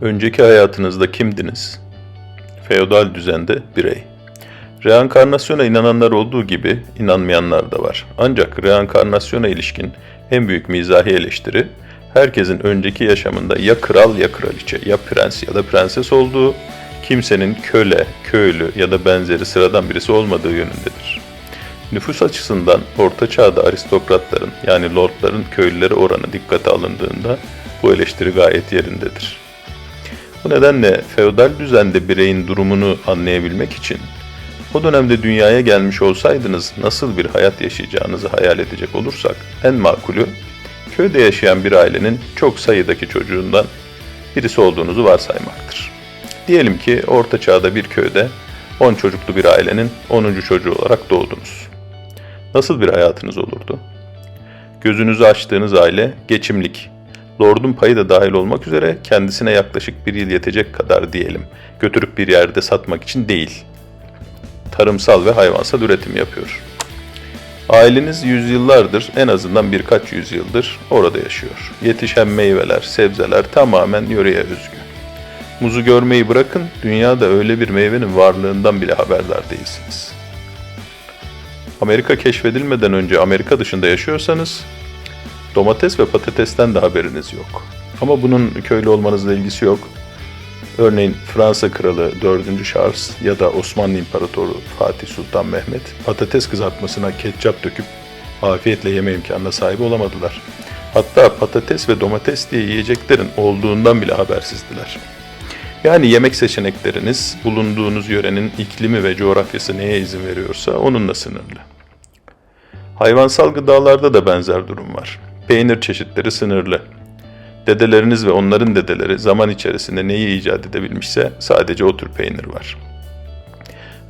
Önceki hayatınızda kimdiniz? Feodal düzende birey. Reenkarnasyona inananlar olduğu gibi inanmayanlar da var. Ancak reenkarnasyona ilişkin en büyük mizahi eleştiri, herkesin önceki yaşamında ya kral ya kraliçe, ya prens ya da prenses olduğu, kimsenin köle, köylü ya da benzeri sıradan birisi olmadığı yönündedir. Nüfus açısından Orta Çağ'da aristokratların yani lordların köylüleri oranı dikkate alındığında bu eleştiri gayet yerindedir. Bu nedenle feodal düzende bireyin durumunu anlayabilmek için o dönemde dünyaya gelmiş olsaydınız nasıl bir hayat yaşayacağınızı hayal edecek olursak en makulü köyde yaşayan bir ailenin çok sayıdaki çocuğundan birisi olduğunuzu varsaymaktır. Diyelim ki orta çağda bir köyde 10 çocuklu bir ailenin 10. çocuğu olarak doğdunuz. Nasıl bir hayatınız olurdu? Gözünüzü açtığınız aile geçimlik, lordun payı da dahil olmak üzere kendisine yaklaşık bir yıl yetecek kadar diyelim, götürüp bir yerde satmak için değil, tarımsal ve hayvansal üretim yapıyor. Aileniz yüzyıllardır, en azından birkaç yüzyıldır orada yaşıyor. Yetişen meyveler, sebzeler tamamen yöreye özgü. Muzu görmeyi bırakın, dünyada öyle bir meyvenin varlığından bile haberdar değilsiniz. Amerika keşfedilmeden önce Amerika dışında yaşıyorsanız, domates ve patatesten de haberiniz yok. Ama bunun köylü olmanızla ilgisi yok. Örneğin Fransa Kralı 4. Charles ya da Osmanlı İmparatoru Fatih Sultan Mehmet patates kızartmasına ketçap döküp afiyetle yeme imkanına sahip olamadılar. Hatta patates ve domates diye yiyeceklerin olduğundan bile habersizdiler. Yani yemek seçenekleriniz bulunduğunuz yörenin iklimi ve coğrafyası neye izin veriyorsa onunla sınırlı. Hayvansal gıdalarda da benzer durum var. Peynir çeşitleri sınırlı. Dedeleriniz ve onların dedeleri zaman içerisinde neyi icat edebilmişse sadece o tür peynir var.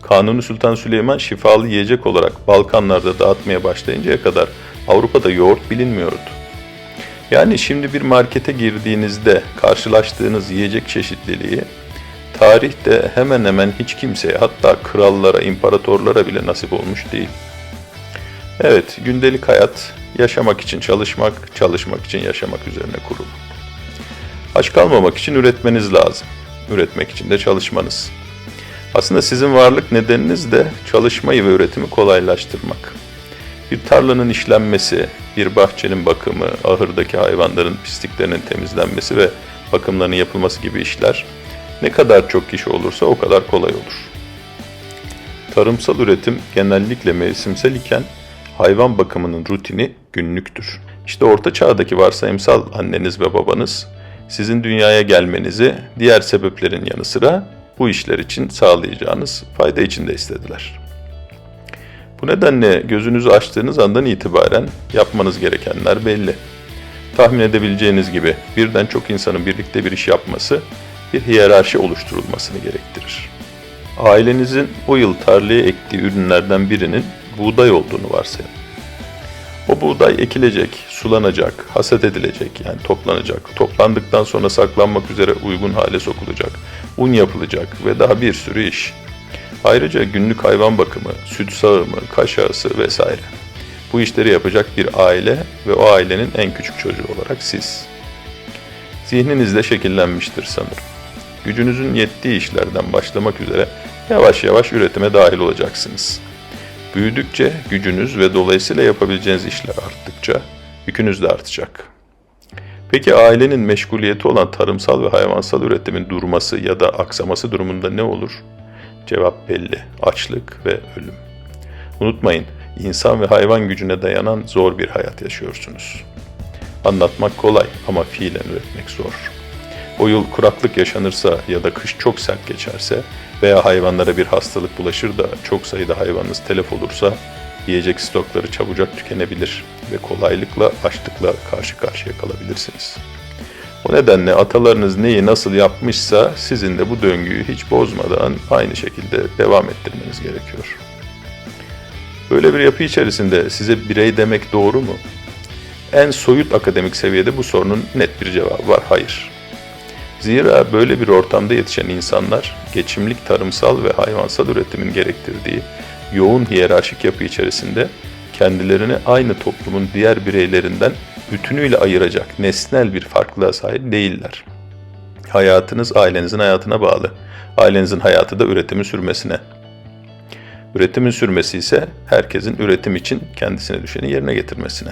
Kanuni Sultan Süleyman şifalı yiyecek olarak Balkanlarda dağıtmaya başlayıncaya kadar Avrupa'da yoğurt bilinmiyordu. Yani şimdi bir markete girdiğinizde karşılaştığınız yiyecek çeşitliliği tarihte hemen hemen hiç kimseye hatta krallara, imparatorlara bile nasip olmuş değil. Evet, gündelik hayat yaşamak için çalışmak, çalışmak için yaşamak üzerine kurulu. Aç kalmamak için üretmeniz lazım. Üretmek için de çalışmanız. Aslında sizin varlık nedeniniz de çalışmayı ve üretimi kolaylaştırmak. Bir tarlanın işlenmesi, bir bahçenin bakımı, ahırdaki hayvanların pisliklerinin temizlenmesi ve bakımlarının yapılması gibi işler ne kadar çok kişi olursa o kadar kolay olur. Tarımsal üretim genellikle mevsimsel iken hayvan bakımının rutini günlüktür. İşte orta çağdaki varsayımsal anneniz ve babanız sizin dünyaya gelmenizi diğer sebeplerin yanı sıra bu işler için sağlayacağınız fayda için de istediler. Bu nedenle gözünüzü açtığınız andan itibaren yapmanız gerekenler belli. Tahmin edebileceğiniz gibi birden çok insanın birlikte bir iş yapması bir hiyerarşi oluşturulmasını gerektirir. Ailenizin o yıl tarlaya ektiği ürünlerden birinin buğday olduğunu varsayın. O buğday ekilecek, sulanacak, hasat edilecek yani toplanacak, toplandıktan sonra saklanmak üzere uygun hale sokulacak, un yapılacak ve daha bir sürü iş. Ayrıca günlük hayvan bakımı, süt sağımı, kaş ağısı vesaire. Bu işleri yapacak bir aile ve o ailenin en küçük çocuğu olarak siz. Zihninizde şekillenmiştir sanırım. Gücünüzün yettiği işlerden başlamak üzere yavaş yavaş üretime dahil olacaksınız. Büyüdükçe gücünüz ve dolayısıyla yapabileceğiniz işler arttıkça yükünüz de artacak. Peki ailenin meşguliyeti olan tarımsal ve hayvansal üretimin durması ya da aksaması durumunda ne olur? Cevap belli. Açlık ve ölüm. Unutmayın, insan ve hayvan gücüne dayanan zor bir hayat yaşıyorsunuz. Anlatmak kolay ama fiilen üretmek zor. O yıl kuraklık yaşanırsa ya da kış çok sert geçerse veya hayvanlara bir hastalık bulaşır da çok sayıda hayvanınız telef olursa yiyecek stokları çabucak tükenebilir ve kolaylıkla açlıkla karşı karşıya kalabilirsiniz. O nedenle atalarınız neyi nasıl yapmışsa sizin de bu döngüyü hiç bozmadan aynı şekilde devam ettirmeniz gerekiyor. Böyle bir yapı içerisinde size birey demek doğru mu? En soyut akademik seviyede bu sorunun net bir cevabı var, hayır. Zira böyle bir ortamda yetişen insanlar geçimlik tarımsal ve hayvansal üretimin gerektirdiği yoğun hiyerarşik yapı içerisinde kendilerini aynı toplumun diğer bireylerinden bütünüyle ayıracak nesnel bir farklılığa sahip değiller. Hayatınız ailenizin hayatına bağlı. Ailenizin hayatı da üretimin sürmesine. Üretimin sürmesi ise herkesin üretim için kendisine düşeni yerine getirmesine.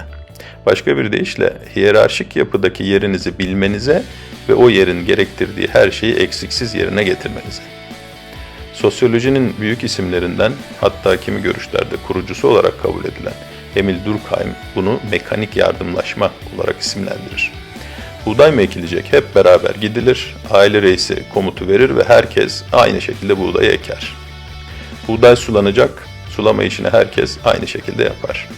Başka bir deyişle hiyerarşik yapıdaki yerinizi bilmenize ve o yerin gerektirdiği her şeyi eksiksiz yerine getirmenize. Sosyolojinin büyük isimlerinden hatta kimi görüşlerde kurucusu olarak kabul edilen Emil Durkheim bunu mekanik yardımlaşma olarak isimlendirir. Buğday mı ekilecek? Hep beraber gidilir, aile reisi komutu verir ve herkes aynı şekilde buğdayı eker. Buğday sulanacak, sulama işini herkes aynı şekilde yapar.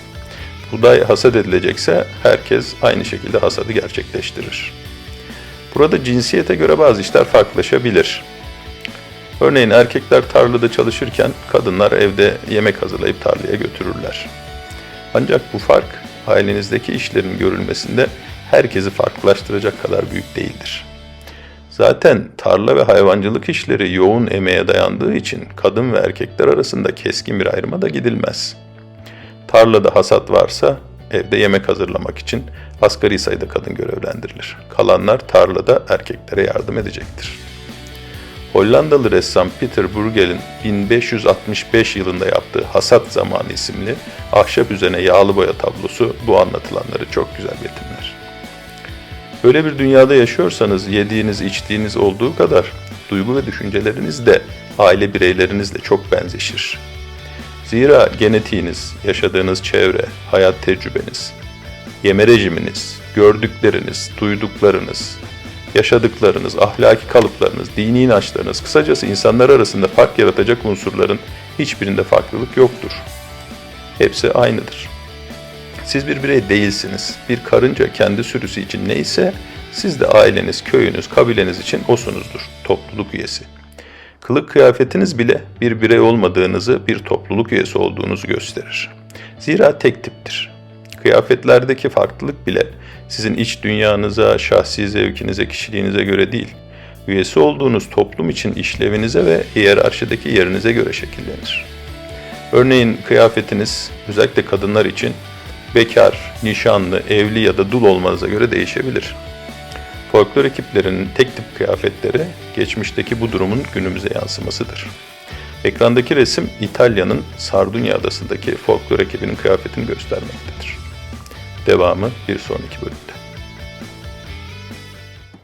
Buğday hasat edilecekse herkes aynı şekilde hasadı gerçekleştirir. Burada cinsiyete göre bazı işler farklılaşabilir. Örneğin erkekler tarlada çalışırken kadınlar evde yemek hazırlayıp tarlaya götürürler. Ancak bu fark ailenizdeki işlerin görülmesinde herkesi farklılaştıracak kadar büyük değildir. Zaten tarla ve hayvancılık işleri yoğun emeğe dayandığı için kadın ve erkekler arasında keskin bir ayrıma da gidilmez. Tarlada hasat varsa evde yemek hazırlamak için asgari sayıda kadın görevlendirilir. Kalanlar tarlada erkeklere yardım edecektir. Hollandalı ressam Peter Bruegel'in 1565 yılında yaptığı Hasat Zamanı isimli ahşap üzerine yağlı boya tablosu bu anlatılanları çok güzel betimler. Böyle bir dünyada yaşıyorsanız yediğiniz, içtiğiniz olduğu kadar duygu ve düşünceleriniz de aile bireylerinizle çok benzeşir. Zira genetiğiniz, yaşadığınız çevre, hayat tecrübeniz, yeme rejiminiz, gördükleriniz, duyduklarınız, yaşadıklarınız, ahlaki kalıplarınız, dini inançlarınız, kısacası insanlar arasında fark yaratacak unsurların hiçbirinde farklılık yoktur. Hepsi aynıdır. Siz bir birey değilsiniz. Bir karınca kendi sürüsü için neyse, siz de aileniz, köyünüz, kabileniz için osunuzdur, topluluk üyesi. Kılık kıyafetiniz bile bir birey olmadığınızı, bir topluluk üyesi olduğunuzu gösterir. Zira tek tiptir. Kıyafetlerdeki farklılık bile sizin iç dünyanıza, şahsi zevkinize, kişiliğinize göre değil, üyesi olduğunuz toplum için işlevinize ve hiyerarşideki yerinize göre şekillenir. Örneğin kıyafetiniz özellikle kadınlar için bekar, nişanlı, evli ya da dul olmanıza göre değişebilir. Folklor ekiplerinin tek tip kıyafetleri geçmişteki bu durumun günümüze yansımasıdır. Ekrandaki resim İtalya'nın Sardunya adasındaki folklor ekibinin kıyafetini göstermektedir. Devamı bir sonraki bölümde.